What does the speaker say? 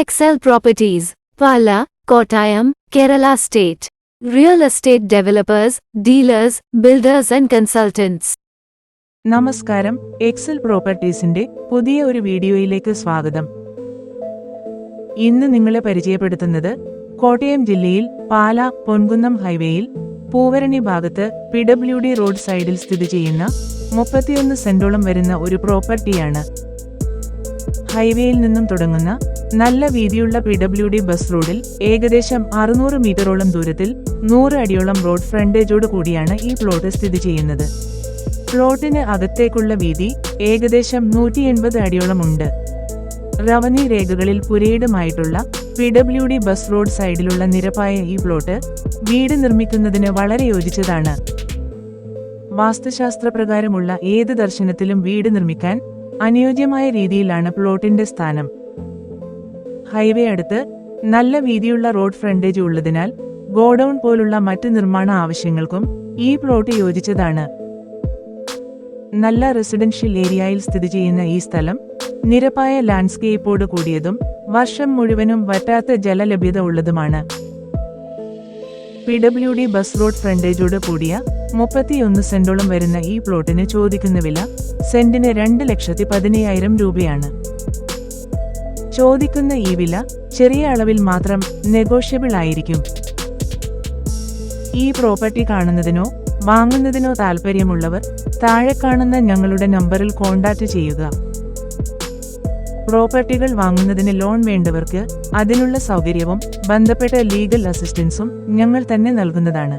Excel Properties, Pala, Kottayam, Kerala State. Real estate developers, dealers, builders and consultants. നമസ്കാരം Excel പ്രോപ്പർട്ടീസിന്റെ പുതിയ ഒരു വീഡിയോയിലേക്ക് സ്വാഗതം ഇന്ന് നിങ്ങളെ പരിചയപ്പെടുത്തുന്നത് കോട്ടയം ജില്ലയിൽ പാല പൊൻകുന്നം ഹൈവേയിൽ പൂവരണി ഭാഗത്ത് പി ഡബ്ല്യു ഡി റോഡ് സൈഡിൽ സ്ഥിതി ചെയ്യുന്ന മുപ്പത്തിയൊന്ന് സെന്റോളം വരുന്ന ഒരു പ്രോപ്പർട്ടിയാണ് ഹൈവേയിൽ നിന്നും തുടങ്ങുന്ന നല്ല വീതിയുള്ള പി ഡബ്ല്യു ഡി ബസ് റോഡിൽ ഏകദേശം അറുന്നൂറ് മീറ്ററോളം ദൂരത്തിൽ നൂറ് അടിയോളം റോഡ് ഫ്രണ്ടേജോട് കൂടിയാണ് ഈ പ്ലോട്ട് സ്ഥിതി ചെയ്യുന്നത്. പ്ലോട്ടിന് അകത്തേക്കുള്ള വീതി ഏകദേശം നൂറ്റി എൺപത് അടിയോളം ഉണ്ട്. റവന്യൂ രേഖകളിൽ പുരയിടമായിട്ടുള്ള P W D bus road സൈഡിലുള്ള നിരപ്പായ ഈ പ്ലോട്ട് വീട് നിർമ്മിക്കുന്നതിന് വളരെ യോജിച്ചതാണ്. വാസ്തുശാസ്ത്രപ്രകാരമുള്ള ഏത് ദർശനത്തിലും വീട് നിർമ്മിക്കാൻ അനുയോജ്യമായ രീതിയിലാണ് പ്ലോട്ടിന്റെ സ്ഥാനം. ഹൈവേ അടുത്ത് നല്ല വീതിയുള്ള റോഡ് ഫ്രണ്ടേജ് ഉള്ളതിനാൽ ഗോഡൌൺ പോലുള്ള മറ്റ് നിർമ്മാണ ആവശ്യങ്ങൾക്കും ഈ പ്ലോട്ട് യോജിച്ചതാണ്. നല്ല റെസിഡൻഷ്യൽ ഏരിയയിൽ സ്ഥിതി ചെയ്യുന്ന ഈ സ്ഥലം നിരപ്പായ ലാൻഡ്സ്കേപ്പോട് കൂടിയതും വർഷം മുഴുവനും വറ്റാത്ത ജലലഭ്യത ഉള്ളതുമാണ്. P W D bus road ഫ്രണ്ടേജോട് കൂടിയ മുപ്പത്തിയൊന്ന് സെന്റോളം വരുന്ന ഈ പ്ലോട്ടിന് ചോദിക്കുന്ന വില സെന്റിന് രണ്ട് ലക്ഷത്തി പതിനയ്യായിരം രൂപയാണ്. ചോദിക്കുന്ന ഈ വില ചെറിയ അളവിൽ മാത്രം നെഗോഷ്യബിൾ ആയിരിക്കും. ഈ പ്രോപ്പർട്ടി കാണുന്നതിനോ വാങ്ങുന്നതിനോ താൽപ്പര്യമുള്ളവർ താഴെ കാണുന്ന ഞങ്ങളുടെ നമ്പറിൽ കോൺടാക്റ്റ് ചെയ്യുക. പ്രോപ്പർട്ടികൾ വാങ്ങുന്നതിന് ലോൺ വേണ്ടവർക്ക് അതിനുള്ള സൗകര്യവും ബന്ധപ്പെട്ട ലീഗൽ അസിസ്റ്റൻസും ഞങ്ങൾ തന്നെ നൽകുന്നതാണ്.